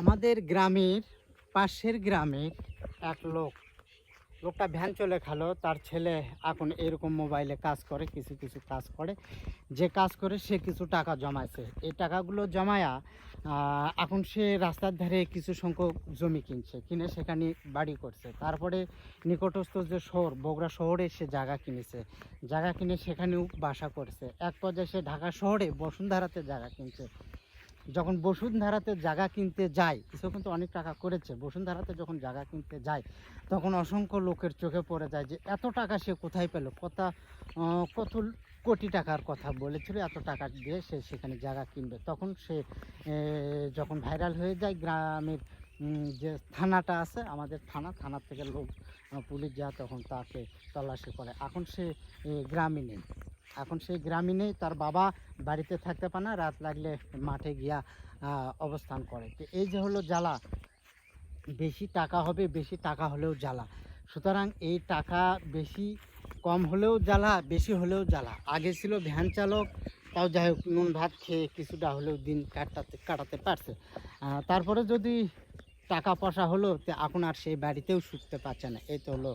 আমাদের গ্রামের পাশের গ্রামের এক লোক, লোকটা ভ্যান চলে খালো তার ছেলে এখন এরকম মোবাইলে কাজ করে, কিছু কিছু কাজ করে। যে কাজ করে সে কিছু টাকা জমাইছে। এই টাকাগুলো জমায়া এখন সে রাস্তার ধারে কিছু সংখ্যক জমি কিনছে, কিনে সেখানে বাড়ি করছে। তারপরে নিকটস্থ যে শহর, বগুড়া শহরে সে জায়গা কিনেছে। জায়গা কিনে সেখানেও বাসা করছে। এক পর্যায়ে সে ঢাকা শহরে বসুন্ধারাতে জায়গা কিনছে। যখন বসুন্ধরাতে জায়গা কিনতে যায় কিছু কিন্তু অনেক টাকা করেছে বসুন্ধরাতে যখন জায়গা কিনতে যায় তখন অসংখ্য লোকের চোখে পড়ে যায় যে এত টাকা সে কোথায় পেল? আহ, কত কোটি টাকার কথা বলেছিল এত টাকা দিয়ে সে সেখানে জায়গা কিনবে। তখন সে যখন ভাইরাল হয়ে যায় গ্রামের যে থানাটা আছে আমাদের থানা থানার থেকে লোক পুলিশ যা তখন তাকে তল্লাশি করে। এখন সে গ্রামে নেই। এখন সেই গ্রামে নেই তার বাবা বাড়িতে থাকতে পারে না, রাত লাগলে মাঠে গিয়া অবস্থান করে। তো এই যে হলো জ্বালা, বেশি টাকা হবে, বেশি টাকা হলেও জ্বালা। সুতরাং এই টাকা বেশি কম হলেও জ্বালা, বেশি হলেও জ্বালা। আগে ছিল ভ্যান চালক, তাও যাই হোক, নুন ভাত খেয়ে কিছুটা হলেও দিন কাটাতে কাটাতে পারছে। তারপরে যদি টাকা পয়সা হলো, তো এখন আর সেই বাড়িতেও শুকতে পারছে না। এই তো হলো